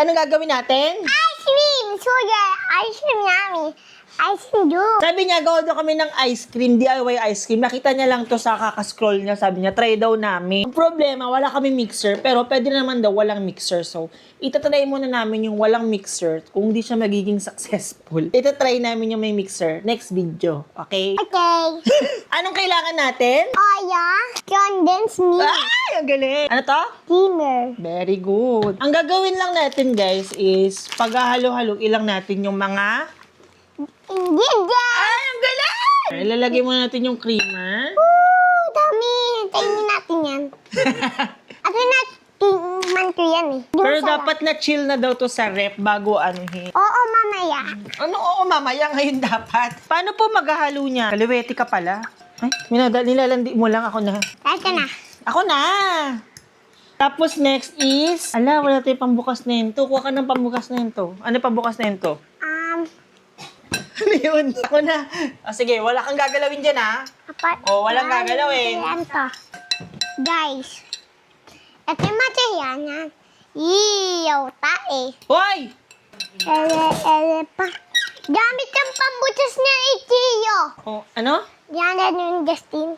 Anong gagawin natin? Ice cream! Sugar! Ice cream yummy! Ice cream juice! Sabi niya, gawa daw kami ng ice cream, DIY ice cream. Nakita niya lang to sa kakascroll niya. Sabi niya, try daw namin. Ang problema, wala kami mixer, pero pwede naman daw walang mixer. So, itatry muna namin yung walang mixer kung hindi siya magiging successful. Itatry namin yung may mixer. Next video. Okay? Okay. Anong kailangan natin? Oya, condensed milk, Ay, ang galing. Ano to? steamer. Very good. Ang gagawin lang natin, guys, is paghahalo-halo ilang natin yung mga... Ingredients! Ay, ang galing! Ilalagay muna natin yung creamer. Woo! Dami! Hintayin natin yan. At na tingman ko yan eh. Pero sa- dapat na chill na daw to sa rep bago anuhin. Oo, mamaya. Ano, oo, mamaya ngayon dapat. Paano po maghahalo niya? Kaliwete ka pala. Ay, minada, nilalandi mo lang ako na. Ito na. Ako na! Tapos next is, ala, wala tayong pambukas na yun to. Kuha ka ng pambukas na yun to. Ano pambukas na yun to? Um, Ano yun? Ako na. Ah, sige, wala kang gagalawin dyan ha. apat. Oh, walang One, gagalawin. Yan to. Guys. Ito yung material niya. Iyaw tae. Hoy! Ele, ele pa. Gamit ang pambutas niya itiyo. Oh, ano? Yan na yung Justin.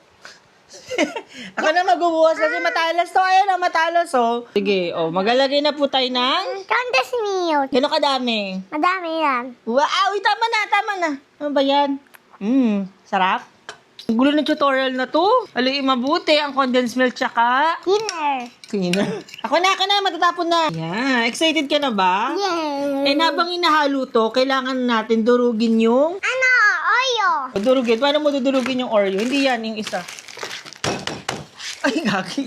Ako na magbubukas kasi matalas to. Ayan o, matalas oh. Sige, oh, magalagay na po tayo ng... Contes milk. Gano'ng kadami? Madami yan. Wow, uy, tama na, tama na. Ano ba yan? Mmm, sarap. Ang gulo ng tutorial na to. Alay, mabuti ang condensed milk tsaka... Dinner. Sino? Ako na, ako na, matatapon na. Yan, excited ka na ba? Eh, Yay. nabang inahalo to, kailangan natin durugin yung... Ano? Oyo. Durugin? Paano mo dudurugin yung Oreo? Hindi yan, yung isa. Ay, gagi.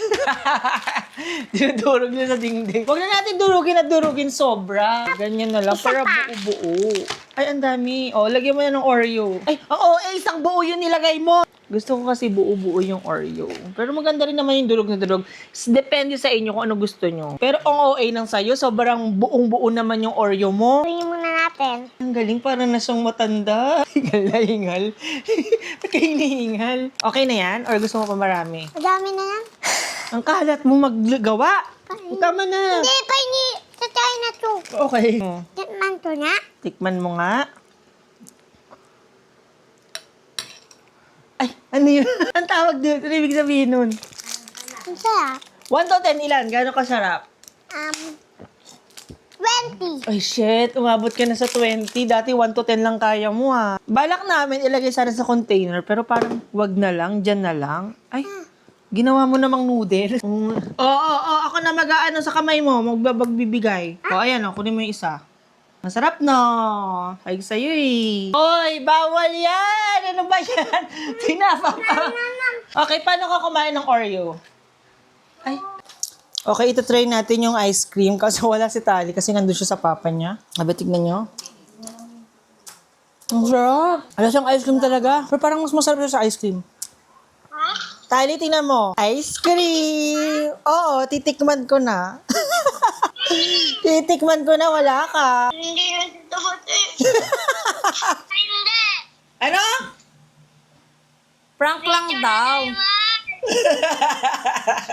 Dinudurog niya sa dingding. Huwag na natin durugin at durugin sobra. Ganyan na lang, Isa para pa. buo-buo. Ay, ang dami. O, lagyan mo na ng Oreo. Ay, oo, eh, isang buo yun nilagay mo. Gusto ko kasi buo-buo yung Oreo. Pero maganda rin naman yung durog na durog. S- Depende sa inyo kung ano gusto nyo. Pero ang OA ng sayo, sobrang buong-buo naman yung Oreo mo. Tuloy muna natin. Ang galing, parang na siyang matanda. Hingal na hingal. Ba't kayo hinihingal? Okay na yan? Or gusto mo pa marami? Madami na yan. Ang kalat mo maggawa. Tama na. Hindi pa ni sa China to. Okay. Tikman to na. Tikman mo nga. Ay, ano yun? Ang tawag doon. Ano ibig sabihin nun? Ang sarap. 1 to 10 ilan? Gano'ng kasarap? Um, 20. Ay, shit. Umabot ka na sa 20. Dati 1 to 10 lang kaya mo, ha. Balak namin ilagay sana sa container, pero parang wag na lang, dyan na lang. Ay, ginawa mo namang noodle. Oo, oo, oo. Ako na mag-aano sa kamay mo, magbabagbibigay. O, ayan, o, kunin mo yung isa. Masarap no. Ay, sa'yo eh. Oy, bawal yan! Ano ba yan? Tinapa pa. Okay, paano ka kumain ng Oreo? Ay. Okay, ito try natin yung ice cream kasi wala si Tali kasi nandun siya sa papa niya. Sabi, tignan nyo. Ang sarap. Alam siyang ice cream talaga. Pero parang mas masarap siya sa ice cream. Tali, tingnan mo. Ice cream! Oo, titikman ko na. titikman ko na, wala ka. Hindi na ito Hindi. Ano? Prank lang daw.